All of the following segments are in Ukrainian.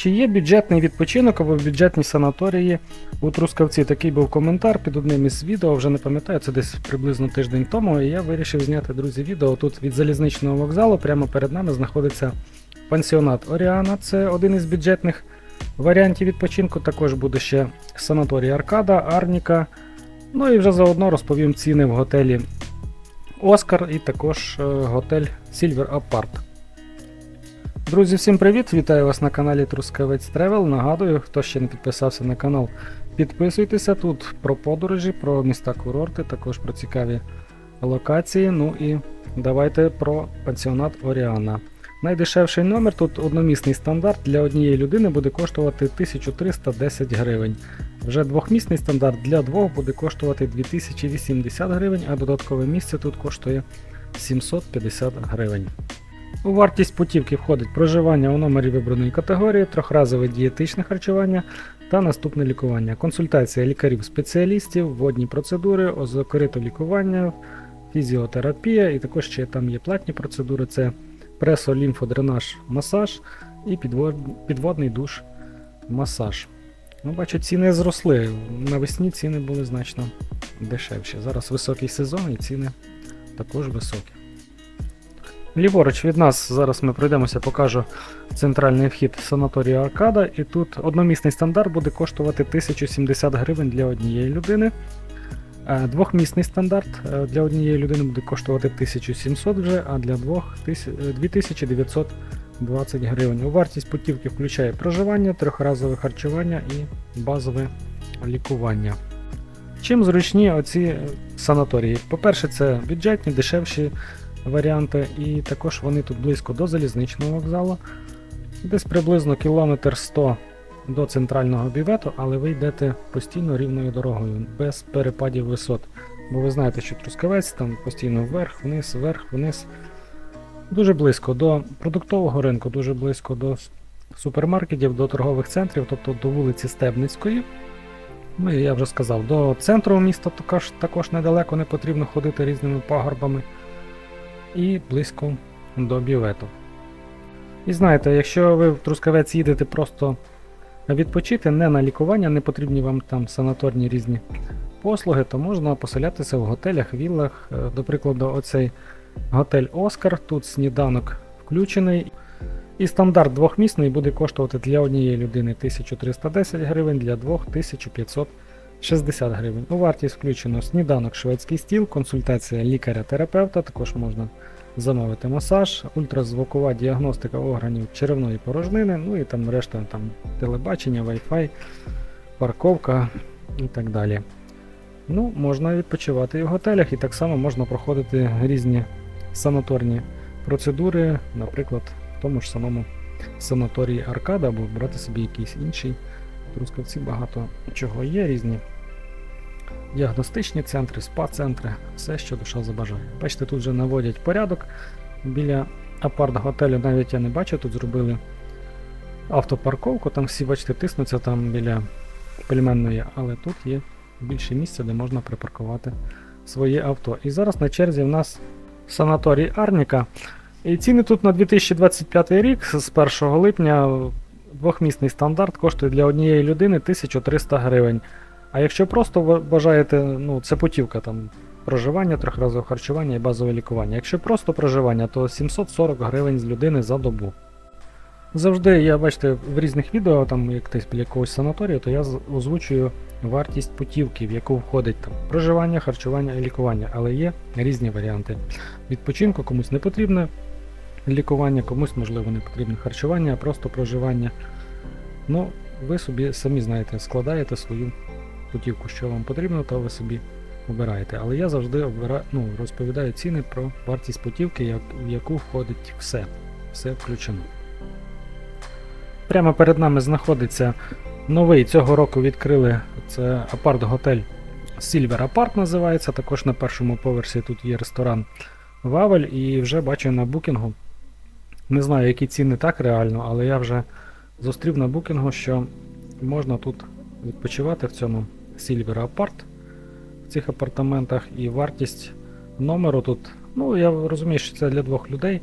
Чи є бюджетний відпочинок або бюджетні санаторії у Трускавці? Такий був коментар під одним із відео, вже не пам'ятаю, це десь приблизно тиждень тому. І я вирішив зняти, друзі, відео. Тут від залізничного вокзалу прямо перед нами знаходиться пансіонат Оріана. Це один із бюджетних варіантів відпочинку. Також буде ще санаторій Аркада, Арніка. Ну і вже заодно розповім ціни в готелі Оскар і також е, готель Silver Apart. Друзі, всім привіт! Вітаю вас на каналі Трускавець Тревел. Нагадую, хто ще не підписався на канал, підписуйтеся тут про подорожі, про міста курорти, також про цікаві локації. Ну і давайте про пансіонат Оріана. Найдешевший номер тут одномісний стандарт для однієї людини буде коштувати 1310 гривень. Вже двохмісний стандарт для двох буде коштувати 2080 гривень, а додаткове місце тут коштує 750 гривень. У вартість путівки входить проживання у номері вибраної категорії, трьохразове дієтичне харчування та наступне лікування, консультація лікарів-спеціалістів, водні процедури, озокорито лікування, фізіотерапія і також ще там є платні процедури: це пресо-лімфодренаж масаж і підводний душ масаж. Ну, бачу, ціни зросли. Навесні ціни були значно дешевші. Зараз високий сезон і ціни також високі. Ліворуч від нас зараз ми пройдемося, покажу центральний вхід санаторію Аркада. І тут одномісний стандарт буде коштувати 1070 гривень для однієї людини. Е, Двохмісний стандарт е, для однієї людини буде коштувати 1700 вже, а для двох е, 2920 гривень. У вартість путівки включає проживання, трьохразове харчування і базове лікування. Чим зручні оці е, санаторії? По-перше, це бюджетні, дешевші варіанти, і також вони тут близько до залізничного вокзалу. Десь приблизно кілометр 100 до центрального бювету, але ви йдете постійно рівною дорогою, без перепадів висот. Бо ви знаєте, що Трускавець там постійно вверх, вниз, вверх, вниз. Дуже близько до продуктового ринку, дуже близько до супермаркетів, до торгових центрів, тобто до вулиці Стебницької. Ну і я вже сказав, до центру міста також, також недалеко не потрібно ходити різними пагорбами. І близько до бювету. І знаєте, якщо ви в Трускавець їдете просто відпочити, не на лікування, не потрібні вам там санаторні різні послуги, то можна поселятися в готелях, віллах. Е, До прикладу, оцей готель Оскар, тут сніданок включений. І стандарт двохмісний буде коштувати для однієї людини 1310 гривень, для двох 1560 гривень. У вартість включено сніданок, шведський стіл, консультація лікаря-терапевта, також можна замовити масаж, ультразвукова діагностика органів черевної порожнини, ну і там решта там телебачення, Wi-Fi, парковка і так далі. Ну, можна відпочивати і в готелях, і так само можна проходити різні санаторні процедури, наприклад, в тому ж самому санаторії Аркада, або брати собі якийсь інший. Трускавці багато чого є, різні діагностичні центри, спа-центри, все, що душа забажає. Бачите, тут вже наводять порядок. Біля апарт-готелю навіть я не бачу, тут зробили автопарковку, там всі, бачите, тиснуться там біля пельменної, але тут є більше місця, де можна припаркувати своє авто. І зараз на черзі в нас санаторій Арніка. І ціни тут на 2025 рік з 1 липня двохмісний стандарт коштує для однієї людини 1300 гривень. А якщо просто бажаєте, ну це путівка там проживання, трьохразове харчування і базове лікування. Якщо просто проживання, то 740 гривень з людини за добу. Завжди я бачите в різних відео, там як десь біля якогось санаторію, то я озвучую вартість путівки, в яку входить там проживання, харчування і лікування, але є різні варіанти. Відпочинку комусь не потрібне лікування, комусь, можливо, не потрібне харчування, а просто проживання. Ну, ви собі самі знаєте, складаєте свою путівку, що вам потрібно, то ви собі обираєте. Але я завжди обира... ну, розповідаю ціни про вартість путівки, як... в яку входить все. Все включено. Прямо перед нами знаходиться новий цього року відкрили це апарт-готель Silver Apart називається. Також на першому поверсі тут є ресторан Вавель, і вже бачу на букінгу. Не знаю, які ціни так реально, але я вже зустрів на букінгу, що можна тут відпочивати в цьому Silver Apart в цих апартаментах, і вартість номеру тут, ну я розумію, що це для двох людей.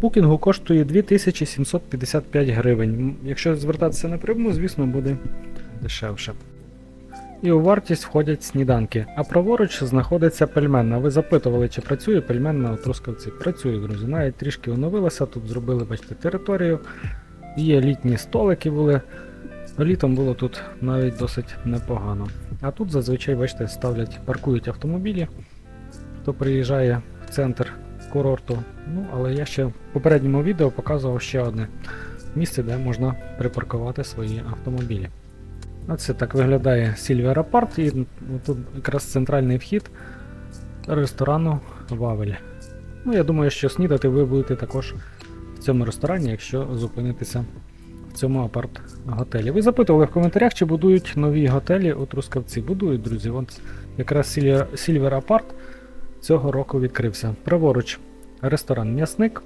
букінгу коштує 2755 гривень. Якщо звертатися напряму, звісно, буде дешевше. І у вартість входять сніданки. А праворуч знаходиться пельменна. Ви запитували, чи працює пельменна у Трускавці. Працює, друзі. Навіть трішки оновилася. Тут зробили, бачите, територію. Є літні столики були. Літом було тут навіть досить непогано. А тут зазвичай, бачите, ставлять, паркують автомобілі, хто приїжджає в центр курорту. Ну, але я ще в попередньому відео показував ще одне місце, де можна припаркувати свої автомобілі. Оце так виглядає Silver Apart, і тут якраз центральний вхід ресторану Вавель. Ну, я думаю, що снідати ви будете також в цьому ресторані, якщо зупинитеся в цьому апарт-готелі. Ви запитували в коментарях, чи будують нові готелі у Трускавці. Будують, друзі. От якраз Silver Apart цього року відкрився. Праворуч ресторан М'ясник.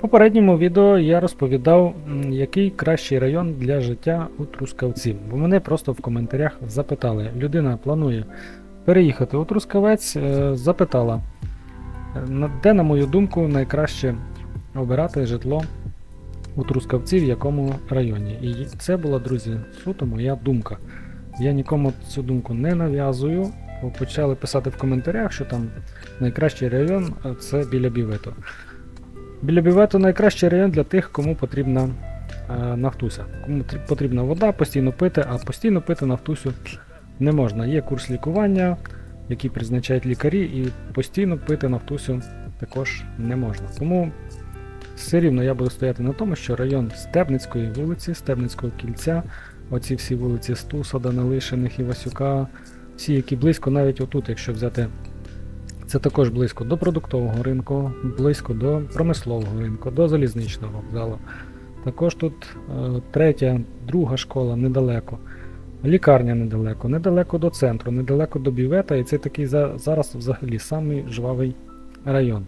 Попередньому відео я розповідав, який кращий район для життя у Трускавці. Бо мене просто в коментарях запитали. Людина планує переїхати у Трускавець, е, запитала, е, де, на мою думку, найкраще обирати житло у Трускавці, в якому районі. І це була, друзі, суто моя думка. Я нікому цю думку не нав'язую. Почали писати в коментарях, що там найкращий район е, це біля Бівето. Біля Бівето найкращий район для тих, кому потрібна е, нафтуся. Кому потрібна вода, постійно пити, а постійно пити нафтусю не можна. Є курс лікування, який призначають лікарі, і постійно пити нафтусю також не можна. Тому все рівно я буду стояти на тому, що район Стебницької вулиці, Стебницького кільця, оці всі вулиці Стуса, Данилишиних, Івасюка, всі, які близько, навіть отут, якщо взяти, це також близько до продуктового ринку, близько до промислового ринку, до залізничного вокзалу. Також тут е, третя, друга школа недалеко. Лікарня недалеко, недалеко до центру, недалеко до бівета, і це такий за, зараз взагалі самий жвавий район.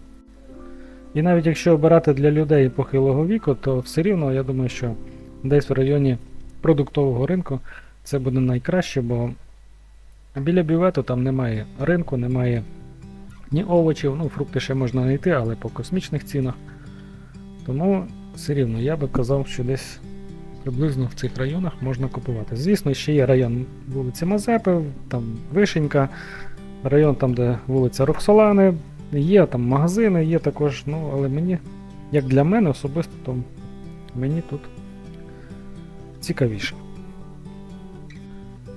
І навіть якщо обирати для людей похилого віку, то все рівно я думаю, що десь в районі продуктового ринку це буде найкраще, бо біля бювету там немає ринку, немає ні овочів, ну фрукти ще можна знайти, але по космічних цінах. Тому все рівно я би казав, що десь приблизно в цих районах можна купувати. Звісно, ще є район вулиці Мазепи, там Вишенька, район там, де вулиця Роксолани, Є там магазини, є також, ну, але мені, як для мене особисто, то мені тут цікавіше.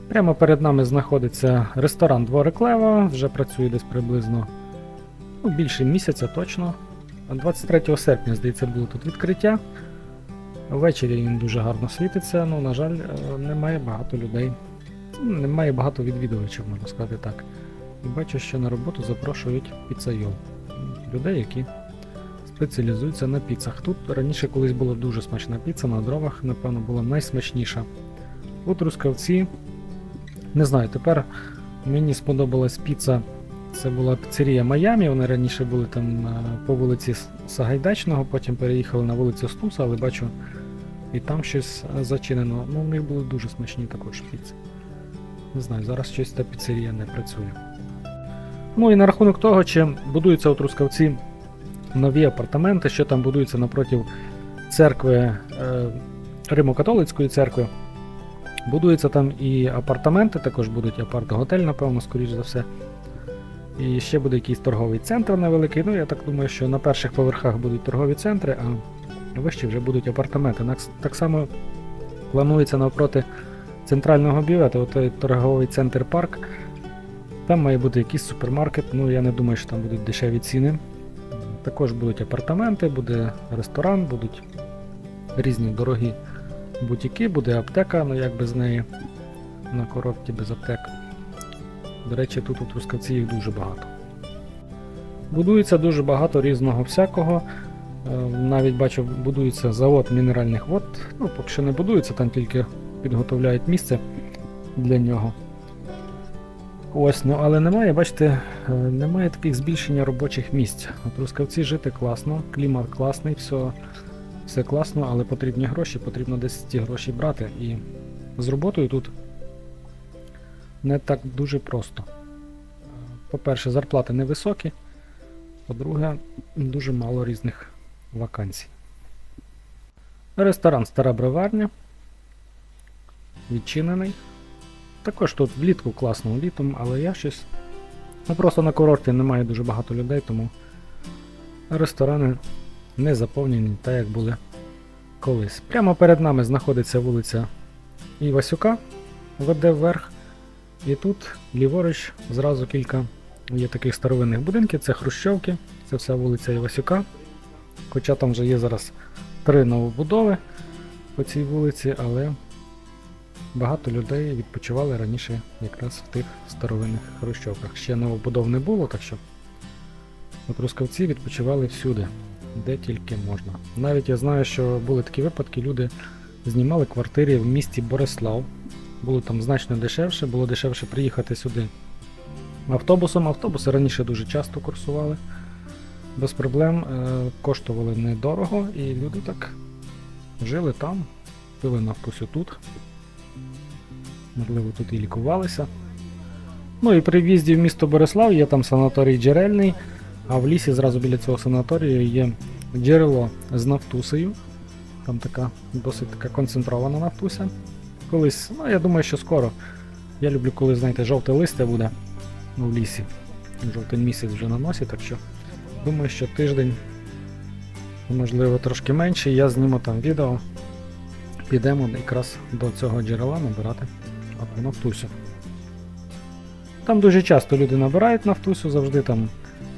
Прямо перед нами знаходиться ресторан Дворик Лева, вже працює десь приблизно ну, більше місяця точно. 23 серпня, здається, було тут відкриття. Ввечері він дуже гарно світиться, ну, на жаль, е, немає багато людей. Немає багато відвідувачів, можна сказати так. І бачу, що на роботу запрошують піцайол. Людей, які спеціалізуються на піцах. Тут раніше колись була дуже смачна піца, на дровах, напевно, була найсмачніша. У Трускавці, не знаю, тепер мені сподобалась піца. Це була піцерія Майамі, вони раніше були там е, по вулиці Сагайдачного, потім переїхали на вулицю Стуса, але бачу, і там щось е, зачинено. Ну, в них були дуже смачні також піци. Не знаю, зараз щось та піцерія не працює. Ну і на рахунок того, чи будуються у Трускавці нові апартаменти, що там будується напроти церкви е, Римо-католицької церкви. Будуються там і апартаменти, також будуть апарт-готель, напевно, скоріш за все. І ще буде якийсь торговий центр невеликий. Ну, я так думаю, що на перших поверхах будуть торгові центри, а вище вже будуть апартаменти. Так само планується навпроти центрального бювету, той торговий центр парк. Там має бути якийсь супермаркет, ну я не думаю, що там будуть дешеві ціни. Також будуть апартаменти, буде ресторан, будуть різні дорогі бутіки, буде аптека, ну як без неї на коробці без аптек. До речі, тут у Трускавці їх дуже багато. Будується дуже багато різного всякого. Е, Навіть бачу, будується завод мінеральних вод. Ну, поки що не будується, там тільки підготовляють місце для нього. Ось, ну але немає, бачите, е, немає таких збільшення робочих місць. У Трускавці жити класно, клімат класний, все, все класно, але потрібні гроші, потрібно десь ці гроші брати. І з роботою тут не так дуже просто. По-перше, зарплати невисокі, по-друге, дуже мало різних вакансій. Ресторан Стара Броварня. Відчинений. Також тут влітку класно літом, але я щось. Ну просто на курорті немає дуже багато людей, тому ресторани не заповнені так, як були колись. Прямо перед нами знаходиться вулиця Івасюка, веде вверх. І тут ліворуч зразу кілька є таких старовинних будинків, це Хрущовки, це вся вулиця Івасюка. Хоча там вже є зараз три новобудови по цій вулиці, але багато людей відпочивали раніше якраз в тих старовинних хрущовках. Ще новобудов не було, так що от відпочивали всюди, де тільки можна. Навіть я знаю, що були такі випадки, люди знімали квартири в місті Борислав. Було там значно дешевше, було дешевше приїхати сюди автобусом. Автобуси раніше дуже часто курсували. Без проблем е, коштували недорого, і люди так жили там, пили навкусю тут. Можливо, тут і лікувалися. Ну і при в'їзді в місто Борислав є там санаторій джерельний, а в лісі зразу біля цього санаторію є джерело з нафтусею. Там така досить така концентрована нафтуся. Колись, ну я думаю, що скоро. Я люблю, коли, знаєте, жовте листя буде в лісі. Жовтень місяць вже на носі, так що думаю, що тиждень, можливо, трошки менше, я зніму там відео. Підемо якраз до цього джерела набирати нафтусю. Там дуже часто люди набирають нафтусю, завжди там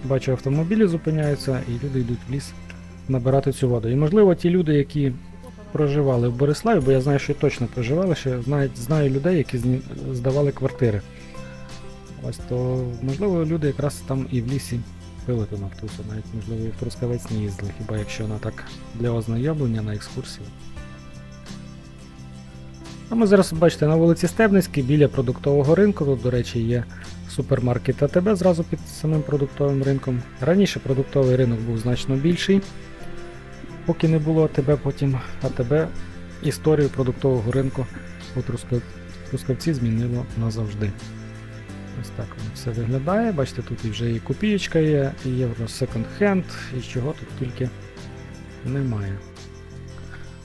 бачу автомобілі зупиняються і люди йдуть в ліс набирати цю воду. І можливо ті люди, які проживали в Бориславі, бо я знаю, що точно проживали, що навіть знаю людей, які здавали квартири. Ось то, можливо, люди якраз там і в лісі пили ту нафтусю, навіть можливо і в Трускавець не їздили, хіба якщо вона так для ознайомлення на екскурсії. А ми зараз бачите на вулиці Стебницькій біля продуктового ринку. Тут, до речі, є супермаркет АТБ зразу під самим продуктовим ринком. Раніше продуктовий ринок був значно більший. Поки не було АТБ, потім АТБ історію продуктового ринку у Трускавці змінило назавжди. Ось так воно все виглядає. Бачите, тут вже і копієчка є, і є секонд-хенд, і чого тут тільки немає.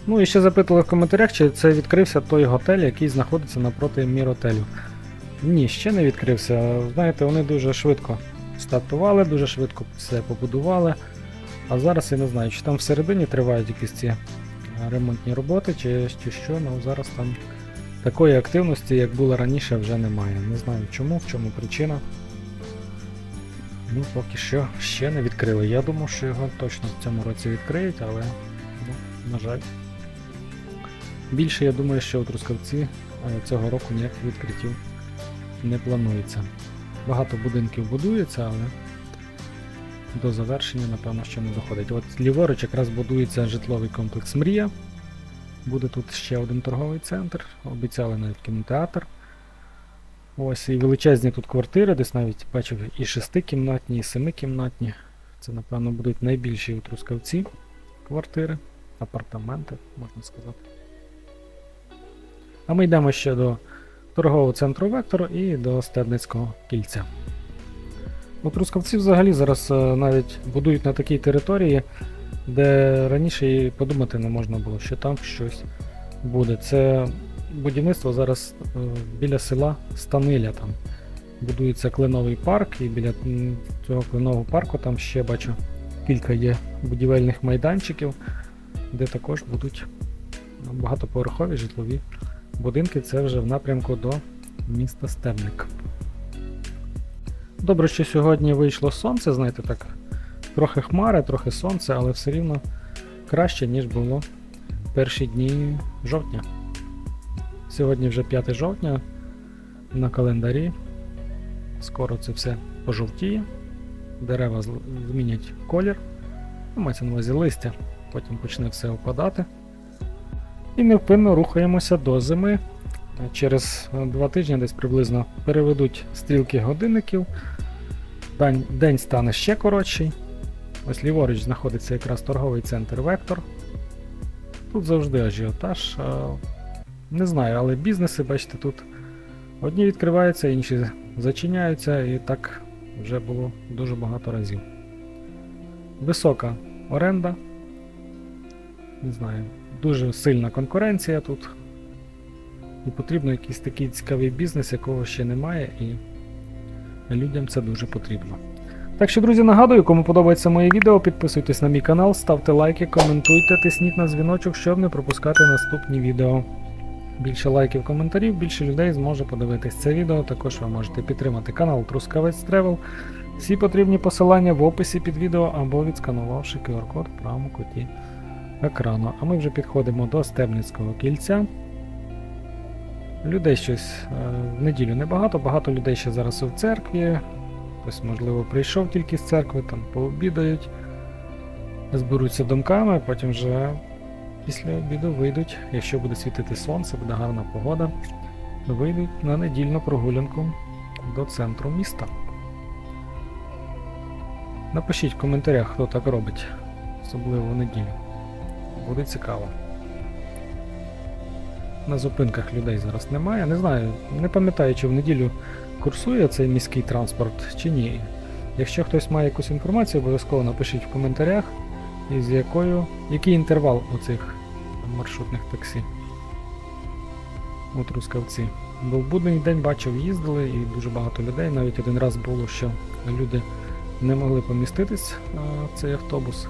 Ну і ще запитували в коментарях, чи це відкрився той готель, який знаходиться напроти Міротелю. Ні, ще не відкрився. Знаєте, вони дуже швидко стартували, дуже швидко все побудували. А зараз я не знаю, чи там всередині тривають якісь ці е, ремонтні роботи, чи, чи що, ну зараз там такої активності, як було раніше, вже немає. Не знаю чому, в чому причина. Ну, поки що ще не відкрили. Я думав, що його точно в цьому році відкриють, але, ну, на жаль. Більше я думаю, що у Трускавці е, цього року ніяких відкриттів не планується. Багато будинків будується, але до завершення, напевно, ще не доходить. От ліворуч якраз будується житловий комплекс Мрія. Буде тут ще один торговий центр. Обіцяли навіть кінотеатр. Ось і величезні тут квартири, десь навіть бачив і шестикімнатні, і семикімнатні. Це, напевно, будуть найбільші у Трускавці квартири, апартаменти, можна сказати. А ми йдемо ще до торгового центру Вектор і до Стебницького кільця. У Трускавці взагалі зараз е, навіть будують на такій території, де раніше і подумати не можна було, що там щось буде. Це будівництво зараз е, біля села Станиля. Там будується кленовий парк, і біля цього кленового парку там ще бачу кілька є будівельних майданчиків, де також будуть ну, багатоповерхові житлові будинки. Це вже в напрямку до міста Стебник. Добре, що сьогодні вийшло сонце, знаєте, так, трохи хмари, трохи сонце, але все рівно краще, ніж було перші дні жовтня. Сьогодні вже 5 жовтня на календарі. Скоро це все пожовтіє, дерева змінять колір, ну, мається на увазі листя, потім почне все опадати. І невпинно рухаємося до зими. Через е, два тижні десь приблизно переведуть стрілки годинників. День, день стане ще коротший. Ось ліворуч знаходиться якраз торговий центр Вектор. Тут завжди ажіотаж. е, Не знаю, але бізнеси, бачите, тут одні відкриваються, інші зачиняються, і так вже було дуже багато разів. Висока оренда не знаю, дуже сильна конкуренція тут. І потрібно якийсь такий цікавий бізнес, якого ще немає, і людям це дуже потрібно. Так що, друзі, нагадую, кому подобається моє відео, підписуйтесь на мій канал, ставте лайки, коментуйте, тисніть на дзвіночок, щоб не пропускати наступні відео. Більше лайків, коментарів, більше людей зможе подивитись це відео. Також ви можете підтримати канал Трускавець Тревел. Всі потрібні посилання в описі під відео або відсканувавши QR-код в правому куті екрану. А ми вже підходимо до Стебницького кільця. Людей щось е, в неділю небагато, багато людей ще зараз в церкві. Хтось, можливо, прийшов тільки з церкви, там пообідають, зберуться думками, потім вже після обіду вийдуть, якщо буде світити сонце, буде гарна погода, вийдуть на недільну прогулянку до центру міста. Напишіть в коментарях, хто так робить, особливо в неділю. Буде цікаво. На зупинках людей зараз немає. Не знаю, не пам'ятаю, чи в неділю курсує цей міський транспорт чи ні. Якщо хтось має якусь інформацію, обов'язково напишіть в коментарях, і з якою, який інтервал у цих маршрутних таксі. У Трускавці. Бо в будний день бачив, їздили і дуже багато людей. Навіть один раз було, що люди не могли поміститись в цей автобус.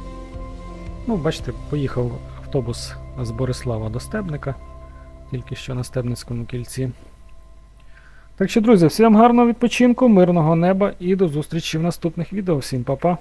Ну, бачите, поїхав автобус з Борислава до Стебника, тільки що на Стебницькому кільці. Так що, друзі, всім гарного відпочинку, мирного неба і до зустрічі в наступних відео. Всім па-па!